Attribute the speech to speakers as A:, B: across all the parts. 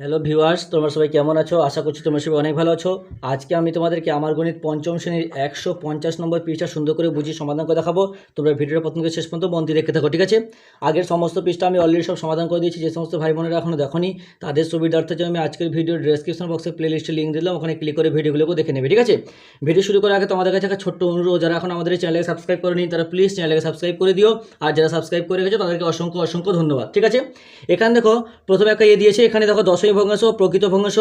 A: Hello viewers তোমরা সবাই কেমন আছো? আশা করছি তোমরা সবাই অনেক ভালো আছো। আজকে আমি তোমাদেরকে আমার গণিত পঞ্চম শ্রেণির একশো পঞ্চাশ নম্বর পৃষ্ঠা সুন্দর করে বুঝিয়ে সমাধান করে দেখাবো। তোমরা ভিডিওটা প্রথম থেকে শেষ পর্যন্ত দিয়ে দেখতে থাকো, ঠিক আছে? আগের সমস্ত পৃষ্ঠা আমি অলরেডি সব সমাধান করে দিয়েছি। যে সমস্ত ভাই বোনেরা এখনও দেখনি, তাদের সুবিধার্থে আমি আজকের ভিডিওর ডেসক্রিপশন বক্সে প্লে লিস্টে লিঙ্ক দিলাম, ওখানে ক্লিক করে ভিডিওগুলোকে দেখে নেবে, ঠিক আছে? ভিডিও শুরু করার আগে তোমাদের কাছে একটা ছোট্ট অনুরোধ, যারা এখন আমাদের চ্যানেলকে সাবস্ক্রাইব করেনি, তারা প্লিজ চ্যানেলকে সাবস্ক্রাইব করে দিও। আর যারা সাবস্ক্রাইব করে গেছো, তাদেরকে অসংখ্য অসংখ্য ধন্যবাদ, ঠিক আছে? এখানে দেখো, প্রথমে একটা ইয়ে দিয়েছে, এখানে দেখো দশমী ভগ্নাংশ, প্রকৃত ভগ্নাংশ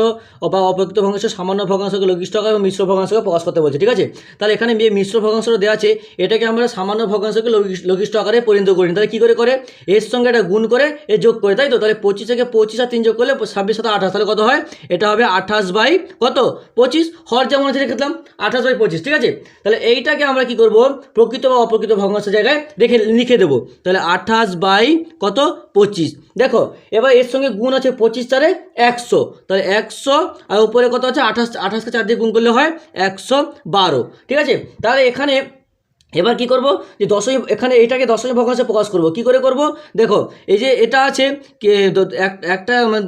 A: বা অপ্রকৃত ভগ্নাংশ, সামান্য ভগ্নাংশকে আকার এবং মিশ্র ভগ্নাংশকে প্রকাশ করতে বলছে, ঠিক আছে? তাহলে এখানে যে মিশ্র ভগ্নাংশটা দেওয়া আছে, এটাকে আমরা সামান্য ভগ্নাংশকে লঘি- লঘিষ্ঠ আকারে পরিণত করি। তাহলে কী করে করে? এর সঙ্গে এটা গুণ করে এ যোগ করে, তাই তো? তাহলে পঁচিশ থেকে পঁচিশ আর তিন যোগ করলে ছাব্বিশ সাথে আঠাশ, তাহলে কত হয়? এটা হবে আঠাশ বাই কত? পঁচিশ। হর যেমন আছে রেখেছিলাম আঠাশ বাই পঁচিশ, ঠিক আছে? তাহলে এইটাকে আমরা কি করব? প্রকৃত বা অপ্রকৃত ভগ্নাংশের জায়গায় রেখে, লিখে দেবো। তাহলে আঠাশ বাই কত? পঁচিশ। দেখো, এবার এর সঙ্গে গুণ আছে পঁচিশ তারে একশো। তাহলে একশো আর উপরে কত আছে? আঠাশ আঠাশকে চার দিয়ে গুণ করলে হয় একশো বারো। ঠিক আছে? তাহলে এখানে এবার কি করব? যে দশমী এখানে এটাকে দশমী ভগ্নাংশে প্রকাশ করব। কি করে করব? দেখো এই যে এটা আছে একটা মানে,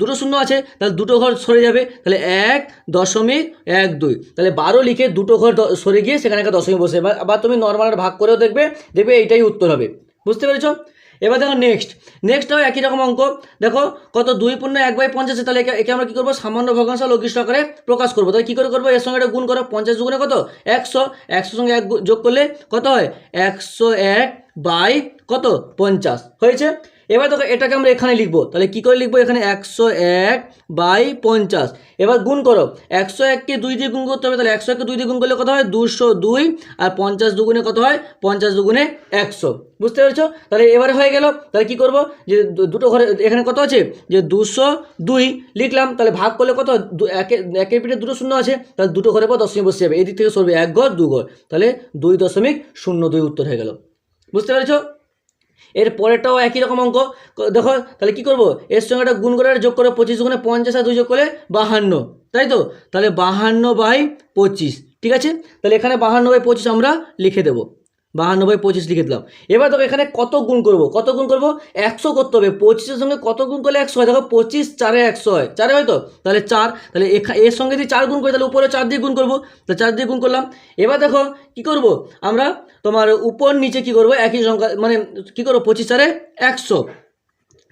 A: দুটো শূন্য আছে তাহলে দুটো ঘর সরে যাবে। তাহলে এক দশমিক এক দুই। তাহলে বারো লিখে দুটো ঘর সরে গিয়ে সেখানে একটা দশমিক বসে বা তুমি নর্মাল ভাগ করেও দেখবে দেখবে এইটাই উত্তর হবে। বুঝতে পেরেছ? এবার দেখো নেক্সট নেক্সট হয় একই রকম অঙ্ক। দেখো কত দুই পূর্ণ এক বাই পঞ্চাশে, তাহলে একে আমরা কী করব? সামান্য ভগ্নাংশ লঘিষ্ঠ আকারে প্রকাশ করব। তাহলে কী করে করব? এর সঙ্গে এটা গুণ করো, পঞ্চাশ গুণে কত? একশো। একশোর সঙ্গে এক যোগ করলে কত হয়? একশো এক বাই কত? পঞ্চাশ। হয়েছে? এবার দেখো এটাকে আমরা এখানে লিখব। তাহলে কী করে লিখব এখানে? একশো এক বাই পঞ্চাশ। এবার গুণ করো। একশো এককে দুই দিয়ে গুণ করতে হবে, তাহলে একশো এককে দুই দিয়ে গুণ করলে কত হয়? দুশো দুই। আর পঞ্চাশ দুগুণে কত হয়? পঞ্চাশ দুগুণে একশো। বুঝতে পেরেছ? তাহলে এবারে হয়ে গেল। তাহলে কি করব? যে দুটো ঘরে, এখানে কত আছে? যে দুশো দুই লিখলাম। তাহলে ভাগ করলে কত? একে, একের পিঠে দুটো শূন্য আছে। তাহলে দুটো ঘরে পর দশমিক বসে যাবে। এদিক থেকে সরবে এক ঘর, দু ঘর। তাহলে দুই দশমিক শূন্য দুই উত্তর হয়ে গেল। বুঝতে পেরেছ? এর পরেরটাও একই রকম অঙ্ক। দেখো, তাহলে কি করব? এর সঙ্গে একটা গুণ করে যোগ করে পঁচিশ গুণে পঞ্চাশ আর দুই যোগ করে বাহান্ন। তাই তো? তাহলে বাহান্ন বাই পঁচিশ। ঠিক আছে? তাহলে এখানে বাহান্ন বাই পঁচিশ আমরা লিখে দেবো। বাহান্ন বাই পঁচিশ লিখে দিলাম। এবার দেখো এখানে কত গুণ করব? কত গুণ করব? একশো করতে হবে। পঁচিশের সঙ্গে কত গুণ করলে একশো হয়? দেখো পঁচিশ চারে একশো হয়। চারে হয় তো? তাহলে চার। তাহলে এর সঙ্গে যদি চার গুণ করি, তাহলে উপরে চার দিয়ে গুণ করব। তাহলে চার দিয়ে গুণ করলাম। এবার দেখো কি করব? আমরা তোমার উপর নিচে কি করব? একই সংখ্যা মানে কি করব? পঁচিশ চারে একশো।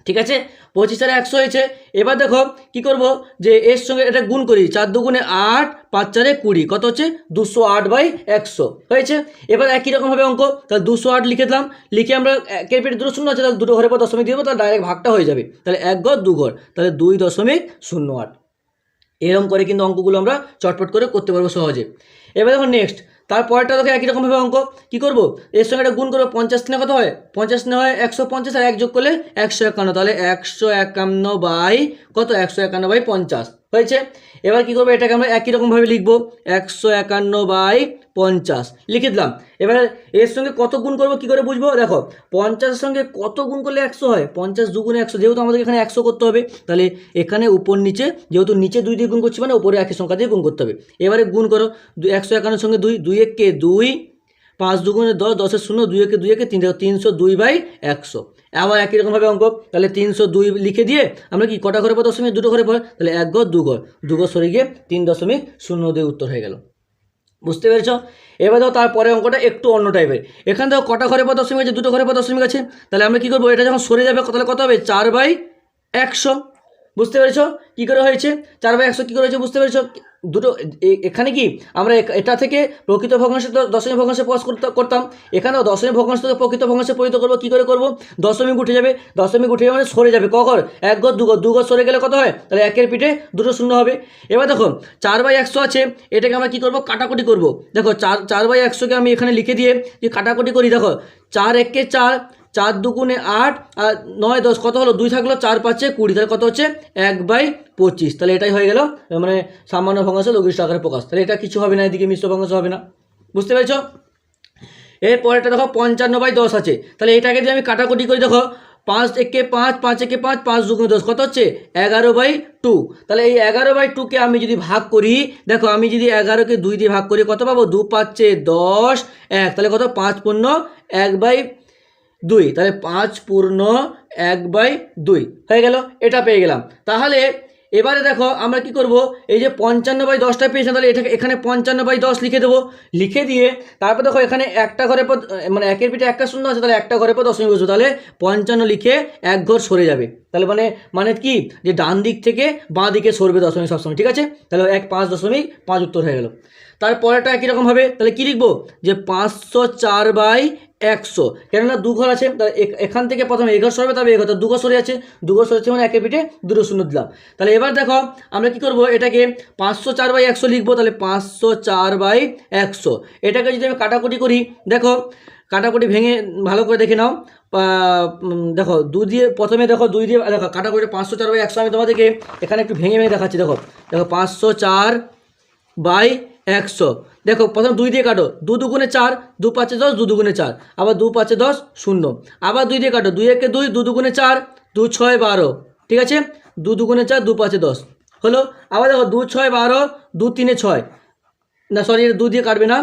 A: ঠিক আছে? পঁচিশ চারে একশো হয়েছে। এবার দেখো কি করব? যে এর সঙ্গে এটা গুণ করি, চার দুগুণে আট, পাঁচ চারে কুড়ি। কত হচ্ছে? দুশো আট বাই একশো। হয়েছে? এবার একই রকমভাবে অঙ্ক। তাহলে দুশো আট লিখে দিলাম। লিখে আমরা একের পেটে দুটো শূন্য আছে, তাহলে দুটো ঘরের পর দশমিক দিয়ে দেবো, তাহলে ডাইরেক্ট ভাগটা হয়ে যাবে। তাহলে এক ঘর, দু ঘর। তাহলে দুই দশমিক শূন্য আট। এরকম করে কিন্তু অঙ্কগুলো আমরা চটপট করে করতে পারব সহজে। এবার দেখো নেক্সট তারপরটা দেখো একই রকমভাবে অঙ্ক। কী করব? এর সঙ্গে একটা গুণ করব, পঞ্চাশ দিনে কত হয়? পঞ্চাশ দিনে হয় একশো পঞ্চাশ আর এক যোগ করলে একশো একান্ন। তাহলে একশো একান্ন বাই কত? একশো একান্ন বাই পঞ্চাশ। হয়েছে? এবার কী করব? এটাকে আমরা একই রকমভাবে লিখব। একশো একান্ন বাই পঞ্চাশ। লিখে দিলাম। এবার এর সঙ্গে কত গুণ করব? কী করে বুঝব? দেখো, পঞ্চাশের সঙ্গে কত গুণ করলে একশো হয়? পঞ্চাশ দুগুণে একশো। যেহেতু আমাদের এখানে একশো করতে হবে, তাহলে এখানে উপর নিচে, যেহেতু নিচে দুই দিয়ে গুণ করছি মানে উপরে একই সংখ্যা দিয়ে গুণ করতে হবে। এবারে গুণ করো। একশো একান্নের সঙ্গে দুই দুই এককে দুই, পাঁচ দুগুণে দশ, দশের শূন্য, দুই একে দুই একে তিন। তিনশো দুই বাই একশো। আবার একই রকমভাবে অঙ্ক, তাহলে তিনশো দুই লিখে দিয়ে আমরা কি কটা ঘরে পর দশমিক দুটো ঘরে পর তাহলে এক ঘর, দু ঘর। দু ঘর সরে গিয়ে তিন দশমিক শূন্য দুই উত্তর হয়ে গেল। বুঝতে পেরেছ? এবার দেখো তারপরে অঙ্কটা একটু অন্য টাইপের এখান থেকে কটা ঘরে পর দশমিক আছে? দুটো ঘরে পর দশমিক আছে? তাহলে আমরা কী করব? এটা যখন সরে যাবে, তাহলে কত হবে? চার বাই একশো। বুঝতে পেরেছ? কী করে হয়েছে? চার বাই একশো কী করে হয়েছে? বুঝতে পেরেছ? দুটো এখানে কি আমরা এটা থেকে প্রকৃত ভগ্নাংশে দশমী ভগ্নাংশে প্রকাশ করতে, করতাম। এখানেও দশমী ভগ্নাংশ থেকে প্রকৃত ভগ্নাংশে পরিণত করব, কী করে করব? দশমিক উঠে যাবে দশমিক উঠে যাবে মানে সরে যাবে। কঘর এক ঘর, দু ঘর। দু ঘর সরে গেলে কত হয়? তাহলে একের পিঠে দুটো শূন্য হবে। এবার দেখো, চার বাই একশো আছে, এটাকে আমরা কী করব? কাটাকুটি করব। দেখো, চার চার বাই একশোকে আমি এখানে লিখে দিয়ে যে কাটাকুটি করি, দেখো, চার একে চার চার দুগুণে আট, আর নয় দশ, কত হলো? দুই থাকল চার পাঁচে কুড়ি, তাহলে কত হচ্ছে? এক বাই পঁচিশ। তাহলে এটাই হয়ে গেল মানে সামান্য ভগ্নাংশ লঘিষ্ঠ আকারে প্রকাশ। তাহলে এটা কিছু হবে না, এদিকে মিশ্র ভগ্নাংশ হবে না। বুঝতে পেরেছ? এরপরেটা দেখো, পঞ্চান্ন বাই দশ আছে। তাহলে এটাকে যদি আমি কাটাকুটি করি, দেখো, পাঁচ একে পাঁচ পাঁচ একে পাঁচ পাঁচ দুগুণে দশ, কত হচ্ছে? এগারো বাই টু। তাহলে এই এগারো বাই টুকে আমি যদি ভাগ করি, দেখো, আমি যদি এগারোকে দুই দিয়ে ভাগ করি, কত পাবো? দু পাঁচে দশ, এক। তাহলে কত? পাঁচ পূর্ণ এক বাই দুই, তাহলে পাঁচ পূর্ণ এক বাই দুই, হয়ে গেল, এটা পেয়ে গেলাম। তাহলে এবারে দেখো আমরা কি করব? এই যে পঞ্চান্ন বাই দশটা পেয়েছিলাম তাহলে এটাকে এখানে পঞ্চান্ন বাই দশ লিখে দেবো। লিখে দিয়ে তারপর দেখো এখানে একটা ঘরের পর মানে একের পিঠে একটা শূন্য আছে, তাহলে একটা ঘরের পর দশমিক বসবো। তাহলে পঞ্চান্ন লিখে এক ঘর সরে যাবে। তাহলে মানে মানে কি? যে ডান দিক থেকে বাঁ দিকে সরবে দশমিক সবসময়, ঠিক আছে? তাহলে এক পাঁচ দশমিক পাঁচ উত্তর হয়ে গেল। তারপরেটা একই রকম হবে? তাহলে কী লিখব? যে পাঁচশো চার বাই একশো। কেননা দু ঘর আছে তাহলে এখ- এখান থেকে প্রথমে এঘর সরবে তবে এঘর দু ঘর সরে আছে দু ঘর সরেছে মানে একে পিঠে দুটো শূন্য দিলাম। তাহলে এবার দেখো, আমরা কি করব? এটাকে পাঁচশো চার বাই একশো লিখব, তাহলে পাঁচশো চার বাই একশো। এটাকে যদি আমি কাটাকুটি করি, দেখো, কাটাকুটি ভেঙে ভালো করে দেখে নাও। দেখো, দু দিয়ে প্রথমে দেখো, দুই দিয়ে, দেখো কাটাকুটি পাঁচশো চার বাই একশো। আমি তোমাদেরকে এখানে একটু ভেঙে ভেঙে দেখাচ্ছি, দেখো। দেখো, পাঁচশো চার বাই একশো। দেখো, প্রথম দুই দিয়ে কাটো। দু দুগুণে চার, দু পাঁচে দশ, দু দুগুণে চার। আবার দু পাঁচে দশ, শূন্য। আবার দুই দিয়ে কাটো। দুই একে দুই, দু দুগুণে চার, দু ছয় বারো। ঠিক আছে? দু দুগুণে চার, দু পাঁচে দশ। হলো? আবার দেখো, দু ছয় বারো, দু তিনে ছয়। না, সরি দু দিয়ে কাটবে না।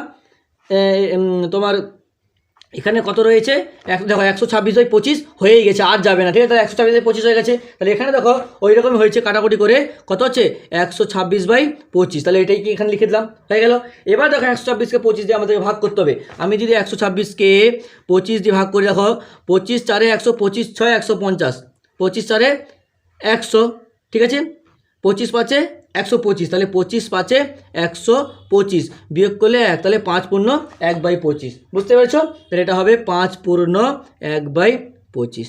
A: তোমার এখানে কত রয়েছে? এক দেখো, একশো ছাব্বিশ বাই পঁচিশ হয়েই গেছে, আর যাবে না, ঠিক আছে? তাহলে একশো ছাব্বিশ পঁচিশ হয়ে গেছে। তাহলে এখানে দেখো ওই রকমই হয়েছে কাটাকুটি করে। কত হচ্ছে? একশো ছাব্বিশ বাই পঁচিশ। তাহলে এটাই কি এখানে লিখে দিলাম? হয়ে গেল। এবার দেখো, একশো ছাব্বিশকে পঁচিশ দিয়ে আমাদেরকে ভাগ করতে হবে। আমি যদি একশো ছাব্বিশকে পঁচিশ দিয়ে ভাগ করি, দেখো, পঁচিশ চারে একশো, পঁচিশ ছয় একশো পঞ্চাশ, পঁচিশ চারে একশো, ঠিক আছে? পঁচিশ পাঁচে একশো পঁচিশ, তাহলে পঁচিশ পাঁচে একশো পঁচিশ, বিয়োগ করলে এক, তাহলে পাঁচ পূর্ণ এক বাই পঁচিশ। বুঝতে পেরেছ? তাহলে এটা হবে পাঁচ পূর্ণ এক বাই পঁচিশ।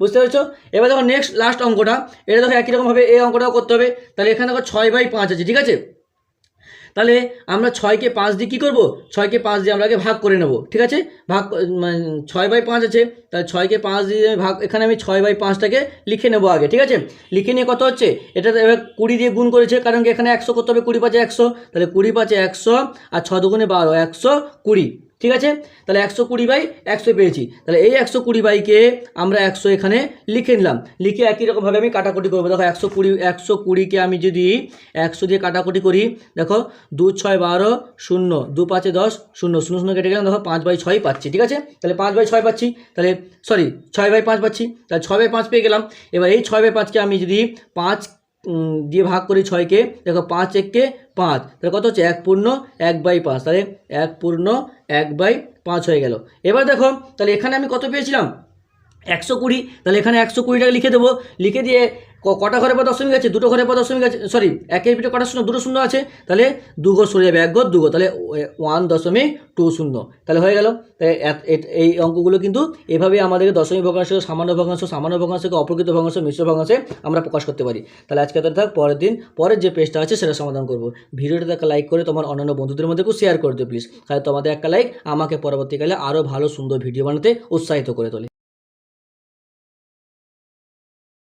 A: বুঝতে পেরেছ? এবার দেখো নেক্সট লাস্ট অঙ্কটা। এটা দেখো একই রকমভাবে এই অঙ্কটাও করতে হবে। তাহলে এখানে দেখো ছয় বাই পাঁচ আছে, ঠিক আছে? তাহলে আমরা ছয়কে পাঁচ দিয়ে কী করব? ছয়কে পাঁচ দিয়ে আমরা আগে ভাগ করে নেব, ঠিক আছে? ভাগ মানে ছয় বাই পাঁচ আছে, তাহলে ছয়কে পাঁচ দিয়ে ভাগ এখানে আমি ছয় বাই পাঁচটাকে লিখে নেব আগে, ঠিক আছে? লিখে নিয়ে কত হচ্ছে? এটা এবার কুড়ি দিয়ে গুণ করেছে, কারণ কি এখানে একশো করতে হবে, কুড়ি পাঁচে একশো, তাহলে কুড়ি পাঁচে একশো আর ছ দুগুণে বারো, একশো কুড়ি। ঠিক আছে? তাহলে একশো কুড়ি বাই একশো পেয়েছি। তাহলে এই একশো কুড়ি বাইকে আমরা একশো এখানে লিখে নিলাম। লিখে একই রকমভাবে আমি কাটাকুটি করব। দেখো, একশো কুড়ি, একশো কুড়িকে আমি যদি একশো দিয়ে কাটাকুটি করি, দেখো, দু ছয় বারো শূন্য, দু পাঁচে দশ শূন্য শূন্য শূন্য কেটে গেলাম, দেখো, পাঁচ বাই ছয় পাচ্ছি, ঠিক আছে? তাহলে পাঁচ বাই ছয় পাচ্ছি, তাহলে সরি ছয় বাই পাঁচ পাচ্ছি, তাহলে ছয় বাই পাঁচ পেয়ে গেলাম। এবার এই ছয় বাই পাঁচকে আমি যদি পাঁচ দিয়ে ভাগ করি ছয়কে, দেখো পাঁচ এককে পাঁচ, তাহলে কত হচ্ছে? এক পূর্ণ এক বাই পাঁচ, তাহলে এক পূর্ণ এক বাই পাঁচ হয়ে গেল। এবার দেখো, তাহলে এখানে আমি কত পেয়েছিলাম? একশো কুড়ি, তাহলে এখানে একশো কুড়ি টাকা লিখে দেবো। লিখে দিয়ে কটা ঘরের পর দশমিক আছে? দুটো ঘরের পর দশমিক আছে সরি একের পিঠে কটা শূন্য? দুটো শূন্য আছে। তাহলে দু ঘর সরে যাবে, এক ঘর দু ঘর তাহলে ওয়ান দশমিক টু শূন্য। তাহলে হয়ে গেল। এই অঙ্কগুলো কিন্তু এভাবে আমাদেরকে দশমিক ভগ্নাংশ, সামান্য ভগ্নাংশ, সামান্য ভগ্নাংশকে অপ্রকৃত ভগ্নাংশ, মিশ্র ভগ্নাংশে আমরা প্রকাশ করতে পারি। তাহলে আজকে তো থাক, পরের দিন, পরের যে পেজটা আছে সেটা সমাধান করব। ভিডিওটাতে একটা লাইক করে তোমার অন্যান্য বন্ধুদের মধ্যে শেয়ার করে দিও প্লিজ তাহলে তোমাদের একটা লাইক আমাকে পরবর্তীকালে আরও ভালো, সুন্দর ভিডিও বানাতে উৎসাহিত করে তোলে।